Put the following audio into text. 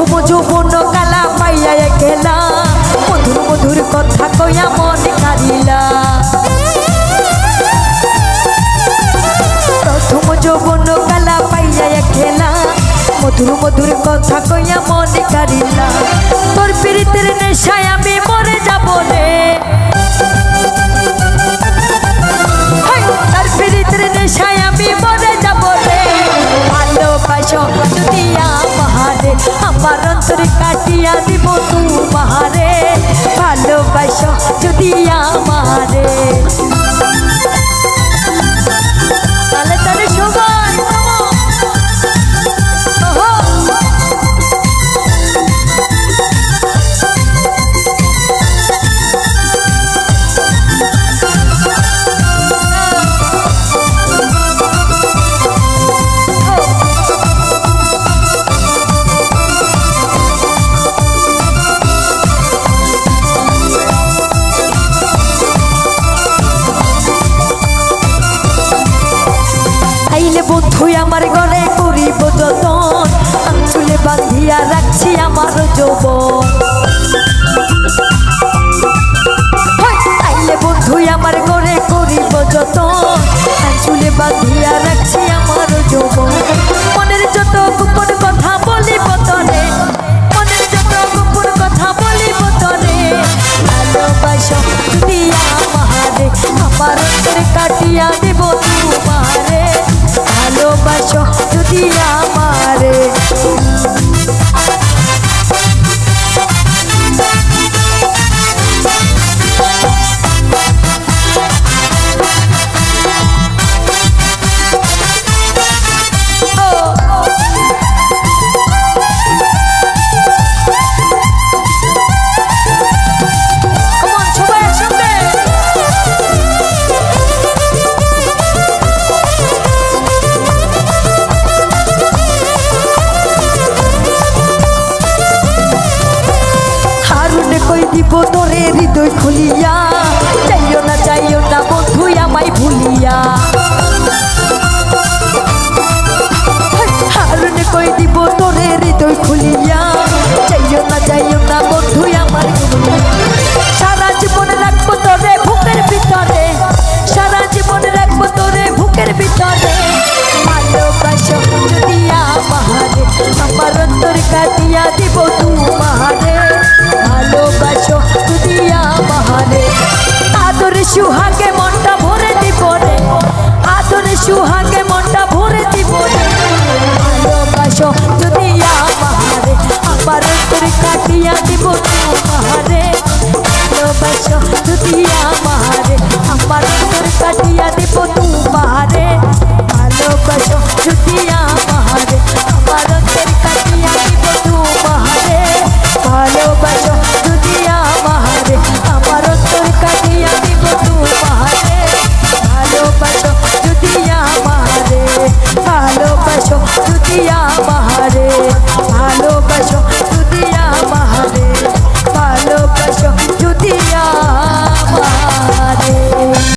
প্রথম যৌবন কালা পাইয়া গেলা মধুর মধুর কথা কইয়া মন কারিলা প্রথম যৌবন কালা পাইয়া খেলা মধুর মধুর কথা কইয়া মন কারিলা তোর পীড়িতের নেশায় আমি মরে যাব রে। আইলে বন্ধু আমার ঘরে করিব যতন। আঞ্চলে বাঁধিয়া রাখছি আমার যৌবন। তোরে হৃদয় খুলিয়া চাইও না চাইও না বন্ধু আমায় ভুলিয়া। হারুনে কই দিব সুহাগে মনটা ভরে দিব রে। আদরে সুহাগে মনটা ভরে দিব রে। ভালোবাসো যদি আমারে, আমার অন্তর কাটিয়া দিব তোমারে। ভালোবাসো যদি আমারে, আমার অন্তর কাটিয়া দিব তোমারে। ভালোবাসো যদি 呀吧。